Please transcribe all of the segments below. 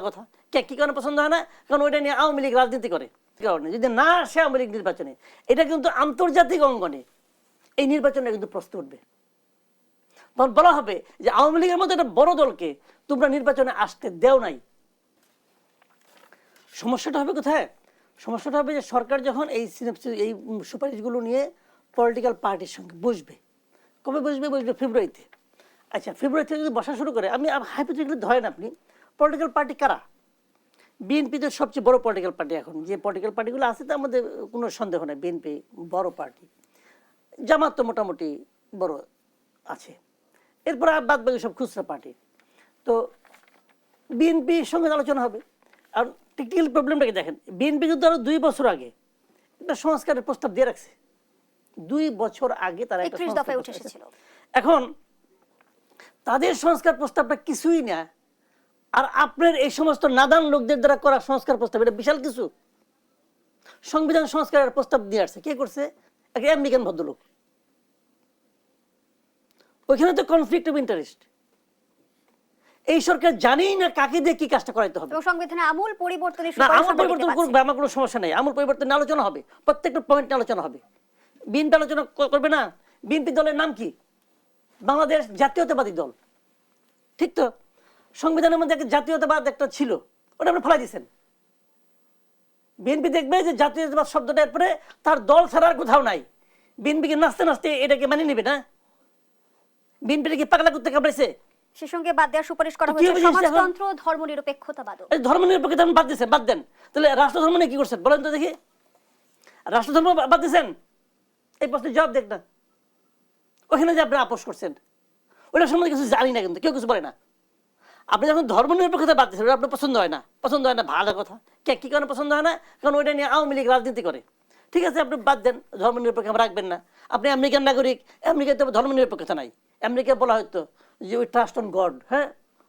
কথা। কে কি কারণে পছন্দ হয় না? কারণ ওইটা নিয়ে আওয়ামী লীগ রাজনীতি করে। কারণে? যদি না আসে আওয়ামী লীগ নির্বাচনে, এটা কিন্তু আন্তর্জাতিক অঙ্গনে এই নির্বাচনে কিন্তু প্রশ্ন উঠবে। তখন বলা হবে যে আওয়ামী লীগের মতো একটা বড় দলকে তোমরা নির্বাচনে আসতে দেও নাই। সমস্যাটা হবে কোথায়? সমস্যাটা হবে যে সরকার যখন এই এই সুপারিশগুলো নিয়ে পলিটিক্যাল পার্টির সঙ্গে বসবে। কবে বসবে? বসবে ফেব্রুয়ারিতে। আচ্ছা ফেব্রুয়ারিতে যদি বসা শুরু করে আমি হাইপোথেটিক্যালি ধরেন আপনি পলিটিক্যাল পার্টি কারা? বিএনপি তো সবচেয়ে বড় পলিটিক্যাল পার্টি এখন। যে পলিটিক্যাল পার্টিগুলো আছে তার আমাদের কোনো সন্দেহ নেই বিএনপি বড় পার্টি জামাত তো মোটামুটি বড় আছে। এরপর আর বাদ বাকি সব খুচরা পার্টি তো বিএনপির সঙ্গে আলোচনা হবে। আর টেকনিক্যাল প্রবলেমটাকে দেখেন? বিএনপি কিন্তু আরও দুই বছর আগে একটা সংস্কারের প্রস্তাব দিয়ে রাখছে। দুই বছর আগে তারা একটা 31 সংস্কার দফায় উঠে প্রস্তাব- এসেছিল। এখন তাদের সংস্কার প্রস্তাবটা কিছুই না আর আপনার এই সমস্ত নাদান লোকদের দ্বারা করা সংস্কার প্রস্তাব এটা বিশাল কিছু। সংবিধান সংস্কারের প্রস্তাব দিয়ে আসছে। কে করছে? একটা আমেরিকান ভদ্রলোক। ওইখানে তো কনফ্লিক্ট অফ ইন্টারেস্ট এই সরকার জানেই না কাকে দিয়ে কি কাজটা করাইতে হবে। সংবিধানে আমূল পরিবর্তনের না আমল পরিবর্তন। করবে আমার কোনো সমস্যা নেই। আমল পরিবর্তন আলোচনা হবে। প্রত্যেকটা পয়েন্ট নিয়ে আলোচনা হবে। বিএনপি আলোচনা করবে না। বিএনপি দলের নাম কি? বাংলাদেশ জাতীয়তাবাদী দল। ঠিক তো? সংবিধানের মধ্যে একটা জাতীয়তাবাদ একটা ছিল ওটা আপনি ফেলাই দিয়েছেন। বিএনপি দেখবে যে জাতীয়তাবাদ শব্দটা এরপরে তার দল ছাড়া আর কোথাও নাই। বিএনপিকে নাচতে নাচতে এটাকে মানিয়ে নেবে না? বিএনপিটা কি পাগলা করতে কামড়েছে? সে সঙ্গে বাদ দেওয়ার সুপারিশ করা হয়েছে? সমাজতন্ত্র ধর্মনিরপেক্ষতাবাদও। এই ধর্ম নিরপেক্ষতা বাদ দিয়েছেন বাদ দেন। তাহলে রাষ্ট্র ধর্ম নিয়ে কি করছেন? বলেন তো দেখি। রাষ্ট্র ধর্ম বাদ দিয়েছেন? এই প্রশ্নের জবাব দেখ না। ওখানে যে আপনি আপোষ করছেন ওটার সম্বন্ধে কিছু জানি না কিন্তু কেউ কিছু বলে না। আপনি যখন ধর্ম নিরপেক্ষতা বাদ দিয়েছেন ওটা আপনার পছন্দ হয় না। পছন্দ হয় না, ভালো কথা। কে, কি কারণে পছন্দ হয় না? কারণ ওইটা নিয়ে আওয়ামী লীগ রাজনীতি করে। ঠিক আছে, আপনি বাদ দেন ধর্ম নিরপেক্ষ রাখবেন না। আপনি আমেরিকান নাগরিক আমেরিকাতে ধর্ম নিরপেক্ষতা নাই। আমেরিকা বলা হয়তো যে ওই ট্রাস্ট অন গড হ্যাঁ?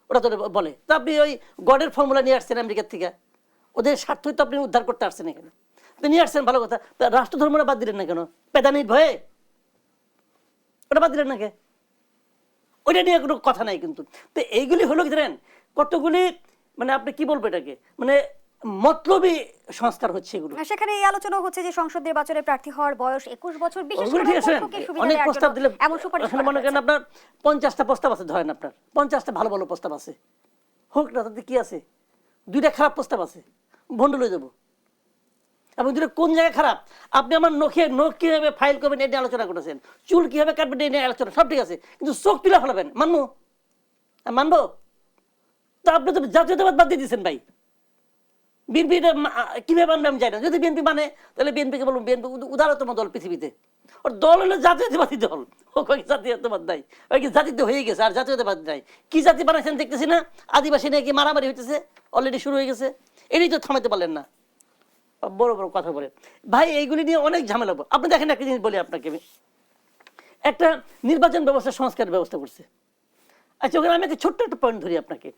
ওটা তো বলে। তো আপনি ওই গডের ফর্মুলা নিয়ে আসছেন আমেরিকার থেকে। ওদের স্বার্থই তো আপনি উদ্ধার করতে আসছেন এখানে। তো নিয়ে আসছেন, ভালো কথা। রাষ্ট্র ধর্মটা বাদ দিলেন না কেন? পেদানির ভয়ে? ওটা বাদ দিলেন না কে? ওইটা নিয়ে কোনো কথা নাই কিন্তু। তো এইগুলি হলো কি জানেন? কতগুলি মানে আপনি কি বলব এটাকে? মানে মতলবী সংস্কার হচ্ছে এগুলো। সেখানে এই আলোচনা হচ্ছে যে সংসদ নির্বাচনে প্রার্থী হওয়ার বয়স একুশ বছর বিশেষ করে অনেক প্রস্তাব দিলে এমন সুপারিশ মনে করেন আপনার পঞ্চাশটা প্রস্তাব আছে ধরেন আপনার। পঞ্চাশটা ভালো ভালো প্রস্তাব আছে। হোক না তাতে কি আছে? দুইটা খারাপ প্রস্তাব আছে। ভন্ড লয়ে দেবো এবং দুটো কোন জায়গায় খারাপ? আপনি আমার নখে নখ কীভাবে ফাইল করবেন এটা আলোচনা করেছেন। চুল কীভাবে কাটবেন এটা আলোচনা সব ঠিক আছে। কিন্তু চোখ তুলে ফেলাবেন। মানবো? হ্যাঁ, মানবো? তো আপনি তো জাতীয়তাবাদ বাদ দিয়ে দিয়েছেন ভাই। বিএনপি কীভাবে মানবে আমি জানি না। যদি বিএনপি মানে তাহলে বিএনপিকে বলুন বিএনপি উদারতম দল পৃথিবীতে। ওর দল হলো জাতীয়তাবাদী দল। ও কয়েক জাতীয়তাবাদ নাই। ওই জাতিতে হয়ে গেছে আর জাতীয়তাবাদ নাই। কি জাতি বানাইছেন দেখতেছি না? আদিবাসী নাকি মারামারি হইতেছে? অলরেডি শুরু হয়ে গেছে। এটাই তো থামাতে পারলেন না। বড় বড় কথা বলে। ভাই, এইগুলি নিয়ে অনেক ঝামেলা। আপনি দেখেন একটা জিনিস বলি আপনাকে আমি। একটা নির্বাচন ব্যবস্থা, সংস্কার ব্যবস্থা করছে। আচ্ছা ওখানে আমি একটা ছোট্ট একটা পয়েন্ট ধরি আপনাকে।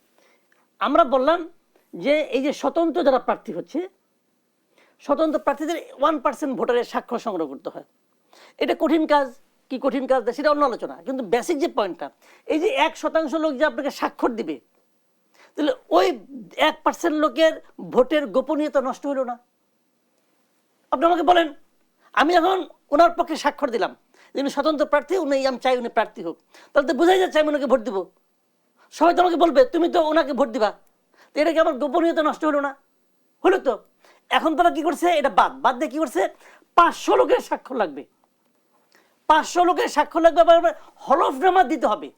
আমরা বললাম যে, এই যে স্বতন্ত্র যারা প্রার্থী হচ্ছে, স্বতন্ত্র প্রার্থীদের ওয়ান পার্সেন্ট ভোটারের স্বাক্ষর সংগ্রহ করতে হয়। এটা কঠিন কাজ। কি কঠিন কাজ? সেটা অন্য আলোচনা। কিন্তু বেসিক যে পয়েন্টটা এই যে এক শতাংশ লোক যে আপনাকে স্বাক্ষর দিবে, তাহলে ওই এক পার্সেন্ট লোকের ভোটের গোপনীয়তা নষ্ট হলো না? আপনি আমাকে বলেন, আমি এখন ওনার পক্ষে স্বাক্ষর দিলাম, যে স্বতন্ত্র প্রার্থী, উনি আমি চাই উনি প্রার্থী হোক, তাহলে তো বোঝাই যাচ্ছে আমি ওনাকে ভোট দিব। সবাই তো আমাকে বলবে, তুমি তো ওনাকে ভোট দিবা। তো এটা কি আমার গোপনীয়তা নষ্ট হলো না? হলো তো। এখন তারা কি করছে? এটা বাদ। বাদ দিয়ে কি করছে? পাঁচশো লোকের স্বাক্ষর লাগবে। পাঁচশো লোকের স্বাক্ষর লাগবে, আবার হলফনামা দিতে হবে।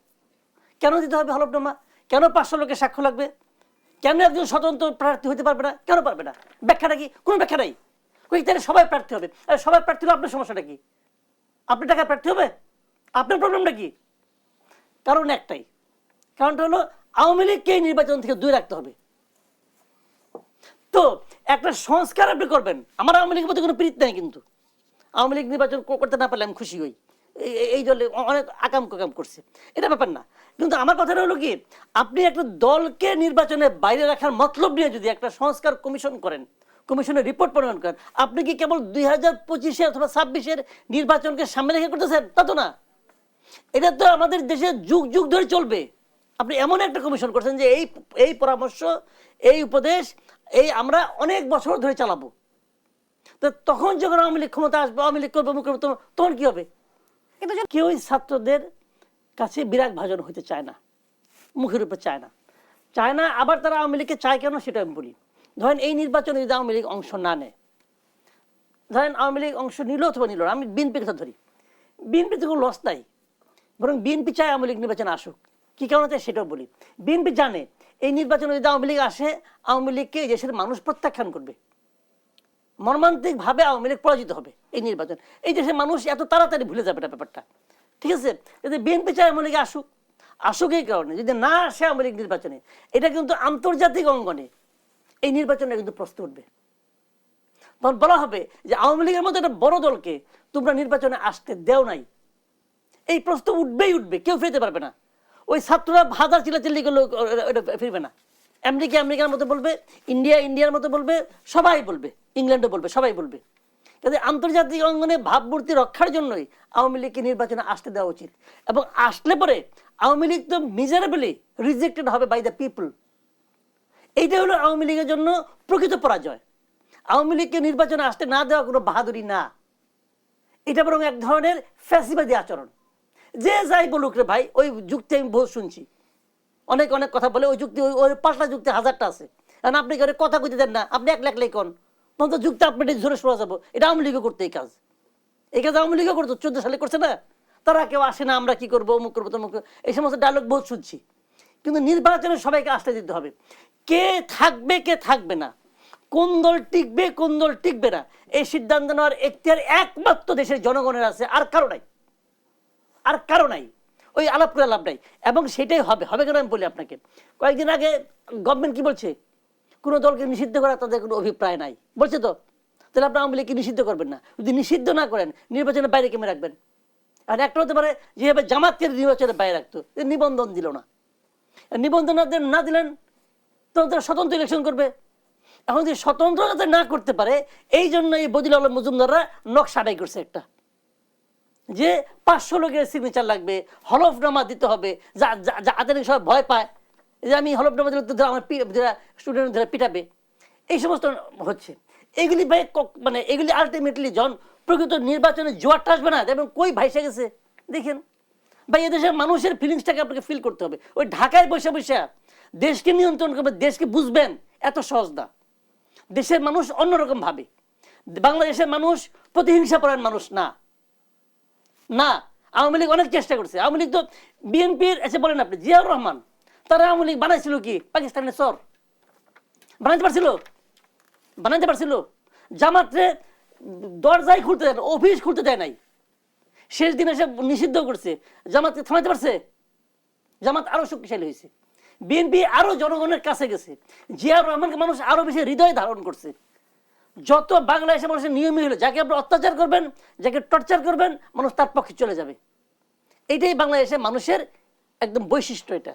কেন দিতে হবে হলফনামা? কেন পাঁচশো লোকের স্বাক্ষর লাগবে? কেন একজন স্বতন্ত্র প্রার্থী হতে পারবে না? কেন পারবে না? ব্যাখ্যাটা কি? কোনো ব্যাখ্যা নাই। তাহলে সবাই প্রার্থী হবে। সবাই প্রার্থী হলে আপনার সমস্যাটা কি? আপনি টাকা প্রার্থী হবে? আপনার প্রবলেমটা কি? কারণ একটাই। কারণটা হলো আওয়ামী লীগকে নির্বাচন থেকে দূরে রাখতে হবে। তো একটা সংস্কার আপনি করবেন। আমার আওয়ামী লীগের প্রতি কোনো প্রীত নাই কিন্তু। আওয়ামী লীগ নির্বাচন করতে না পারলে আমি খুশি হই। এই- দলে অনেক আকাম কাকাম করছে। এটা ব্যাপার না। কিন্তু আমার কথাটা হলো কি, আপনি একটা দলকে নির্বাচনের বাইরে রাখার মতলব নিয়ে যদি একটা সংস্কার কমিশন করেন কমিশনের রিপোর্ট প্রণয়ন করেন। আপনি কি কেবল দুই হাজার পঁচিশে অথবা ছাব্বিশের নির্বাচনকে সামনে রেখে করতেছেন? তা তো না। এটা তো আমাদের দেশে যুগ যুগ ধরে চলবে। আপনি এমন একটা কমিশন করছেন যে এই এই পরামর্শ এই উপদেশ এই আমরা অনেক বছর ধরে চালাবো। তো তখন যখন আওয়ামী লীগ ক্ষমতা আসবে আওয়ামী লীগ করবে মুখ করবে তখন- কী হবে? কিন্তু কেউই ছাত্রদের কাছে বিরাগ ভাজন হতে চায় না মুখের উপর চায় না। চায় না আবার তারা আওয়ামী লীগকে চায় কেন সেটা আমি বলি। ধরেন এই নির্বাচনে যদি আওয়ামী লীগ অংশ না নেয়, ধরেন আওয়ামী লীগ অংশ নিল অথবা নিল আমি বিএনপির কথা ধরি বিএনপিতে কোনো লস নাই, বরং বিএনপি চায় আওয়ামী লীগ নির্বাচনে আসুক, কী কারণে চায় সেটাও বলি, বিএনপি জানে এই নির্বাচনে যদি আওয়ামী লীগ আসে, আওয়ামী লীগকে এই দেশের মানুষ প্রত্যাখ্যান করবে, মর্মান্তিকভাবে আওয়ামী লীগ পরাজিত হবে এই নির্বাচন, এই দেশের মানুষ এত তাড়াতাড়ি ভুলে যাবে এটা ব্যাপারটা, ঠিক আছে, যদি বিএনপি চায় আওয়ামী লীগ আসুক আসুক এই কারণে, যদি না আসে আওয়ামী লীগ নির্বাচনে, এটা কিন্তু আন্তর্জাতিক অঙ্গনে এই নির্বাচনে কিন্তু প্রশ্ন উঠবে। তখন বলা হবে যে আওয়ামী লীগের মতো একটা বড় দলকে তোমরা নির্বাচনে আসতে দেও নাই। এই প্রশ্ন উঠবেই উঠবে, কেউ ফিরতে পারবে না। ওই ছাত্ররা হাজার চিল্লাচিল্লি করলে এটা ফিরবে না। আমেরিকা আমেরিকার মতো বলবে, ইন্ডিয়া ইন্ডিয়ার মতো বলবে, সবাই বলবে, ইংল্যান্ডও বলবে, সবাই বলবে। কাজে আন্তর্জাতিক অঙ্গনে ভাবমূর্তি রক্ষার জন্যই আওয়ামী লীগকে নির্বাচনে আসতে দেওয়া উচিত। এবং আসলে পরে আওয়ামী লীগ তো মিজারেবলি রিজেক্টেড হবে বাই দ্য পিপল এইটা হলো আওয়ামী লীগের জন্য প্রকৃত পরাজয়। আওয়ামী লীগকে নির্বাচনে আসতে না দেওয়া কোনো বাহাদুরি না। এটা বরং এক ধরনের ফ্যাসিবাদী আচরণ। যে যাই বলুক রে ভাই, ওই যুক্তি আমি বহু শুনছি। অনেক অনেক কথা বলে ওই যুক্তি, ওই ওই পাল্টা যুক্তি হাজারটা আছে। কারণ আপনি করে কথা কইতে দেন না, আপনি এক লাখ লেখন তখন যুক্তি আপনি ধরে শোনা যাব। এটা আওয়ামী লীগও করতে এই কাজ। এই কাজ আওয়ামী লীগও করতো, চোদ্দ সালে করছে না? তারা কেউ আসে না, আমরা কি করব, অমুক করব, তমুক। এই সমস্ত ডায়লগ বহুত শুনছি। কিন্তু নির্বাচনে সবাইকে আসতে দিতে হবে। কে থাকবে কে থাকবে না? কোন দল টিকবে, কোন দল টিকবে না? এই সিদ্ধান্ত নেওয়ার এখতিয়ার একমাত্র দেশের জনগণের আছে, আর কারও নাই। আর কারও নাই। ওই আলাপ করে লাভ নাই। এবং সেটাই হবে। হবে কেন আমি বলি আপনাকে। কয়েকদিন আগে গভর্নমেন্ট কি বলছে? কোনো দলকে নিষিদ্ধ করা তাদের কোনো অভিপ্রায় নাই। বলছে তো, তাহলে আপনি আওয়ামী লীগকে নিষিদ্ধ করবেন না। যদি নিষিদ্ধ না করেন, নির্বাচনের বাইরে কেমন রাখবেন? আর একটা হতে পারে, যেভাবে জামাতকে নির্বাচনের বাইরে রাখতো নিবন্ধন দিল না। নিবন্ধন না দিলেন তখন তারা স্বতন্ত্র ইলেকশন করবে। এখন যদি স্বতন্ত্র যাতে না করতে পারে, এই জন্য এই বদিল আলম মজুমদাররা নকশা আদায় করছে একটা। যে পাঁচশো লোকের সিগনেচার লাগবে, হলফনামা দিতে হবে, যা, যা- যাদের সবাই ভয় পায় যে আমি হলফনামা দিলে তো আমার স্টুডেন্ট ধরে পিটাবে। এই সমস্ত হচ্ছে। এগুলি ভাই মানে এগুলি আলটিমেটলি জন প্রকৃত নির্বাচনে জোয়ারটা আসবে না, এবং কই ভাইসে গেছে? দেখেন। ভাই এদেশের মানুষের ফিলিংসটাকে আপনাকে ফিল করতে হবে। ওই ঢাকায় বসে বসে দেশকে নিয়ন্ত্রণ করবে, দেশকে বুঝবেন, এত সহজ না। দেশের মানুষ অন্যরকম ভাবে। বাংলাদেশের মানুষ প্রতিহিংসা পরায়ণ মানুষ না। না, আওয়ামী লীগ অনেক চেষ্টা করছে। আওয়ামী লীগ তো বিএনপির এসে বলেন আপনি, জিয়াউর রহমান, তারা আওয়ামী লীগ বানাইছিল কি? পাকিস্তানের সর বানাইতে পারছিল? বানাইতে পারছিল? জামাতরে দরজায় খুলতে দেয় অফিস খুলতে দেয় নাই। শেষ দিন এসে নিষিদ্ধ করছে। জামাতকে থামাতে পারছে? জামাত আরও শক্তিশালী হয়েছে। বিএনপি আরও জনগণের কাছে গেছে। জিয়াউর রহমানকে মানুষ আরও বেশি হৃদয় ধারণ করছে। যত বাংলাদেশের মানুষের নিয়মই হলো, যাকে আপনি অত্যাচার করবেন, যাকে টর্চার করবেন, মানুষ তার পক্ষে চলে যাবে। এটাই বাংলাদেশের মানুষের একদম বৈশিষ্ট্য এটা।